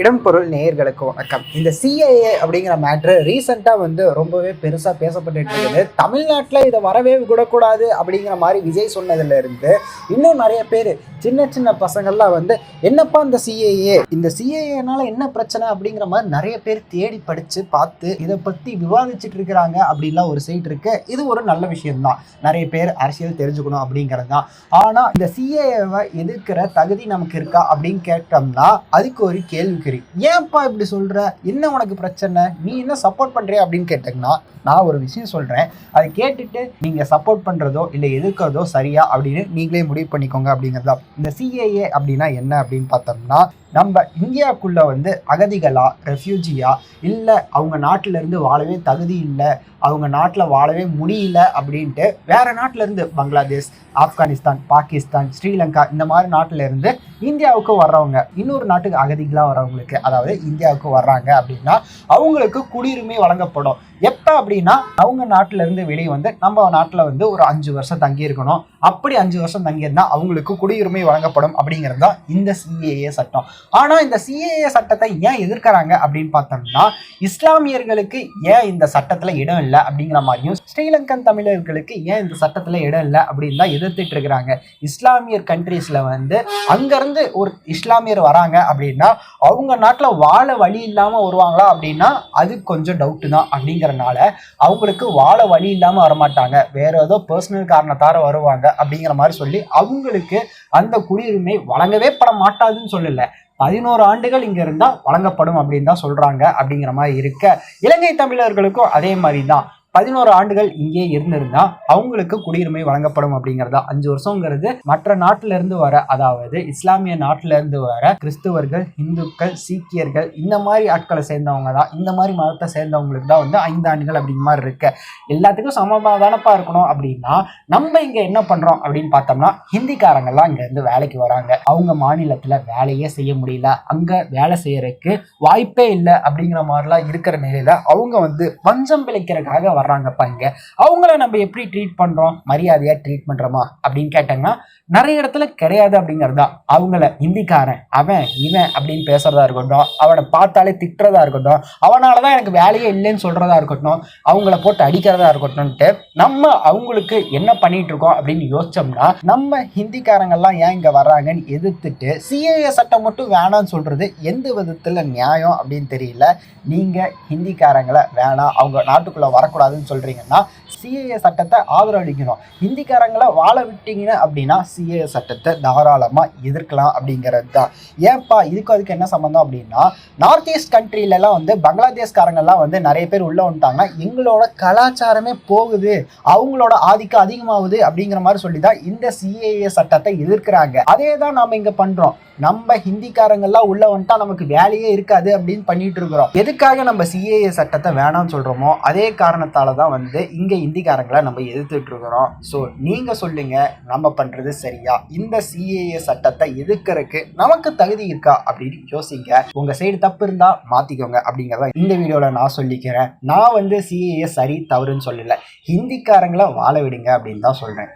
இடம் பொருள் நேயர்களுக்கு வணக்கம். இந்த சிஏஏ அப்படிங்கிற மேட்ரு ரீசெண்டாக வந்து ரொம்பவே பெருசாக பேசப்பட்டு இருக்குது. தமிழ்நாட்டில் இதை வரவே விடக்கூடாது அப்படிங்கிற மாதிரி விஜய் சொன்னதுலேருந்து இன்னும் நிறைய பேர் சின்ன சின்ன பசங்கள்லாம் வந்து என்னப்பா இந்த சிஏஏ இந்த சிஏஏனால என்ன பிரச்சனை? அப்படிங்கிற மாதிரி நிறைய பேர் தேடி படித்து பார்த்து இதை பற்றி விவாதிச்சுட்டு இருக்கிறாங்க அப்படின்லாம் ஒரு சைட் இருக்கு. இது ஒரு நல்ல விஷயம்தான். நிறைய பேர் அரசியல் தெரிஞ்சுக்கணும் அப்படிங்கிறது தான் ஆனால் இந்த சிஏஏவை எதிர்க்கிற தகுதி நமக்கு இருக்கா அப்படின்னு கேட்டோம்னா அதுக்கு ஒரு கேள்வி கேள்விக்குறி ஏன்ப்பா இப்படி சொல்கிற என்ன உனக்கு பிரச்சனை? நீ என்ன சப்போர்ட் பண்ணுறிய அப்படின்னு கேட்டிங்கன்னா நான் ஒரு விஷயம் சொல்கிறேன் அதை கேட்டுட்டு நீங்கள் சப்போர்ட் பண்ணுறதோ இல்லை எதிர்க்கிறதோ சரியா அப்படின்னு நீங்களே முடிவு பண்ணிக்கோங்க அப்படிங்கிறதா. இந்த சிஏஏ அப்படின்னா என்ன அப்படின்னு பார்த்தோம்னா நம்ம இந்தியாவுக்குள்ளே வந்து அகதிகளா ரெஃப்யூஜியா இல்லை அவங்க நாட்டிலேருந்து வாழவே தகுதி இல்லை அவங்க நாட்டில் வாழவே முடியல அப்படின்ட்டு வேறு நாட்டிலேருந்து பங்களாதேஷ் ஆப்கானிஸ்தான் பாகிஸ்தான் ஸ்ரீலங்கா இந்த மாதிரி நாட்டிலேருந்து இந்தியாவுக்கு வர்றவங்க இன்னொரு நாட்டுக்கு அகதிகளாக வரவங்க வர்றவங்களுக்கு அதாவது இந்தியாவுக்கு வர்றாங்க அப்படின்னா அவங்களுக்கு குடியுரிமை வழங்கப்படும். எப்போ அப்படின்னா அவங்க நாட்டில இருந்து வெளியே வந்து நம்ம நாட்டில் வந்து ஒரு அஞ்சு வருஷம் தங்கி இருக்கணும் அப்படி அஞ்சு வருஷம் தங்கியிருந்தால் அவங்களுக்கு குடியுரிமை வழங்கப்படும் அப்படிங்கிறது தான் இந்த சிஏஏ சட்டம். ஆனால் இந்த சிஏஏ சட்டத்தை ஏன் எதிர்க்கிறாங்க அப்படின்னு பார்த்தோம்னா இஸ்லாமியர்களுக்கு ஏன் இந்த சட்டத்தில் இடம் இல்லை அப்படிங்கிற மாதிரியும் ஸ்ரீலங்கன் தமிழர்களுக்கு ஏன் இந்த சட்டத்தில் இடம் இல்லை அப்படின்னு தான் எதிர்த்துட்டு இருக்கிறாங்க. இஸ்லாமியர் கண்ட்ரீஸில் வந்து அங்கேருந்து ஒரு இஸ்லாமியர் வராங்க அப்படின்னா அவங்க நாட்டில் வாழ வழி இல்லாமல் வருவாங்களா அப்படின்னா அது கொஞ்சம் டவுட்டு தான் அப்படிங்கிறனால அவங்களுக்கு வாழ வழி இல்லாமல் வரமாட்டாங்க. வேற ஏதோ பர்சனல் காரணத்தார வருவாங்க அப்படிங்கிற மாதிரி சொல்லி அவங்களுக்கு அந்த குடியுரிமை வழங்கவே பட மாட்டாதுன்னு சொல்லலை. பதினோரு ஆண்டுகள் இங்கே இருந்தால் வழங்கப்படும் அப்படின்னு தான் சொல்கிறாங்க அப்படிங்கிற மாதிரி இருக்க இலங்கை தமிழர்களுக்கும் அதே மாதிரி தான். பதினோரு ஆண்டுகள் இங்கே இருந்திருந்தா அவங்களுக்கு குடியுரிமை வழங்கப்படும் அப்படிங்கிறதா. அஞ்சு வருஷங்கிறது மற்ற நாட்டில இருந்து வர அதாவது இஸ்லாமிய நாட்டில இருந்து வர கிறிஸ்துவர்கள் இந்துக்கள் சீக்கியர்கள் இந்த மாதிரி ஆட்களை சேர்ந்தவங்க தான். இந்த மாதிரி மதத்தை சேர்ந்தவங்களுக்கு தான் வந்து ஐந்து ஆண்டுகள் அப்படிங்கிற மாதிரி இருக்கு. எல்லாத்துக்கும் சமமாதானப்பா இருக்கணும் அப்படின்னா நம்ம இங்க என்ன பண்றோம் அப்படின்னு பார்த்தோம்னா ஹிந்திக்காரங்கெல்லாம் இங்க இருந்து வேலைக்கு வராங்க. அவங்க மாநிலத்துல வேலையே செய்ய முடியல. அங்க வேலை செய்யறதுக்கு வாய்ப்பே இல்லை அப்படிங்கிற மாதிரிலாம் இருக்கிற நிலையில அவங்க வந்து பஞ்சம் பிழைக்கிறதுக்காக வர்றாங்கப்பா இங்க. அவங்கள நம்ம எப்படி ட்ரீட் பண்றோம்? மரியாதையாக ட்ரீட் பண்றோமா? அப்படின்னு கேட்டாங்கன்னா நிறைய இடத்துல கிடையாது அப்படிங்கிறதா அவங்கள ஹிந்திக்காரன் அவன் இவன் அப்படின்னு பேசுறதா இருக்கட்டும் அவனை பார்த்தாலே திட்டுறதா இருக்கட்டும் அவனால தான் எனக்கு வேலையே இல்லைன்னு சொல்றதா இருக்கட்டும் அவங்கள போட்டு அடிக்கிறதா இருக்கட்டும்ன்ட்டு நம்ம அவங்களுக்கு என்ன பண்ணிட்டு இருக்கோம் அப்படின்னு யோசிச்சோம்னா நம்ம ஹிந்திக்காரங்கள்லாம் ஏன் இங்க வர்றாங்கன்னு எதிர்த்துட்டு சிஏஏ சட்டம் மட்டும் வேணாம்னு சொல்றது எந்த விதத்துல நியாயம் அப்படின்னு தெரியல. நீங்க ஹிந்திக்காரங்களை வேணாம். அவங்க நாட்டுக்குள்ள கூடாதுன்னு சொல்றீங்கன்னா சிஏஏ சட்டத்தை ஆதரவளிக்கணும். ஹிந்திக்காரங்களை வாழ விட்டீங்க அப்படின்னா சிஏஏ சட்டத்தை தாராளமாக எதிர்க்கலாம் அப்படிங்கிறது தான். ஏன்பா இதுக்கு அதுக்கு என்ன சம்மந்தம் அப்படின்னா நார்த் ஈஸ்ட் கண்ட்ரிலலாம் வந்து பங்களாதேஷ்காரங்கெல்லாம் வந்து நிறைய பேர் உள்ளே வந்துட்டாங்கன்னா எங்களோட கலாச்சாரமே போகுது. அவங்களோட ஆதிக்கம் அதிகமாகுது அப்படிங்கிற மாதிரி சொல்லி தான் இந்த சிஏஏ சட்டத்தை எதிர்க்கிறாங்க. அதே தான் நாம் இங்கே பண்ணுறோம் நம்ம ஹிந்திக்காரங்கெல்லாம் உள்ள வந்துட்டா நமக்கு வேலையே இருக்காது அப்படின்னு பண்ணிட்டு இருக்கிறோம். எதுக்காக நம்ம சிஏஏ சட்டத்தை வேணாம்னு சொல்றோமோ அதே காரணத்தால தான் வந்து இங்க ஹிந்திக்காரங்களை நம்ம எதிர்த்துட்டு இருக்கிறோம். ஸோ நீங்க சொல்லுங்க நம்ம பண்றது சரியா? இந்த சிஏஏ சட்டத்தை எதிர்க்கறதுக்கு நமக்கு தகுதி இருக்கா அப்படின்னு யோசிங்க. உங்க சைடு தப்பு இருந்தா மாத்திக்கோங்க அப்படிங்கிறத இந்த வீடியோல நான் சொல்லிக்கிறேன். நான் வந்து சிஏஏ சரி தவறுன்னு சொல்லல. ஹிந்திக்காரங்களை வாழ விடுங்க அப்படின்னு தான் சொல்றேன்.